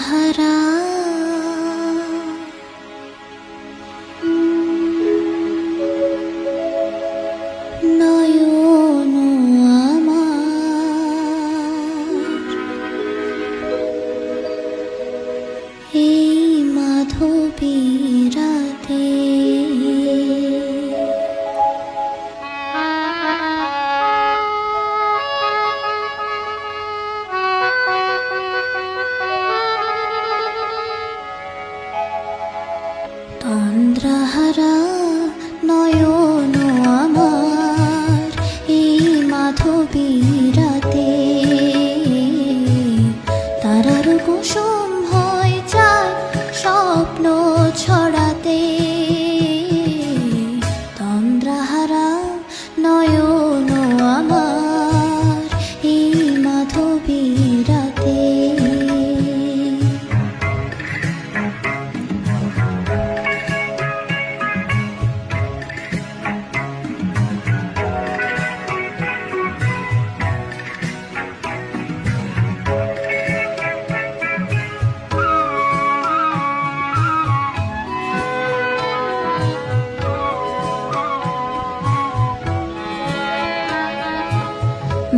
তন্দ্রাহারা নয়ন আমার। এই মাধবী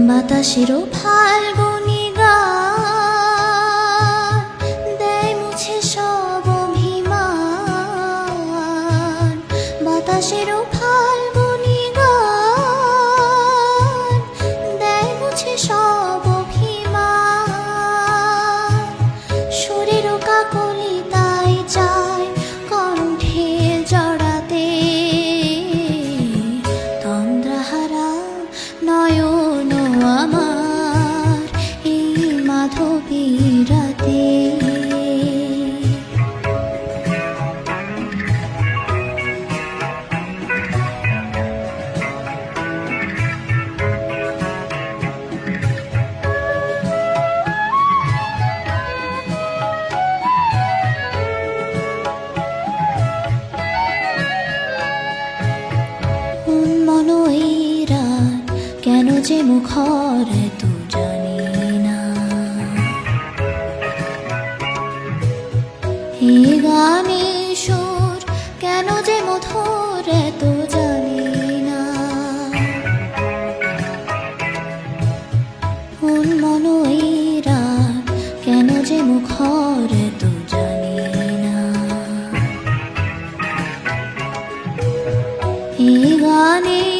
밤바다시로 팔고 যে মুখর এত জানি না। হে গানে সুর, কেন যে মধুর এত জানি না। কোন মনোইরা কেন যে মুখর এত জানি না। এই গানে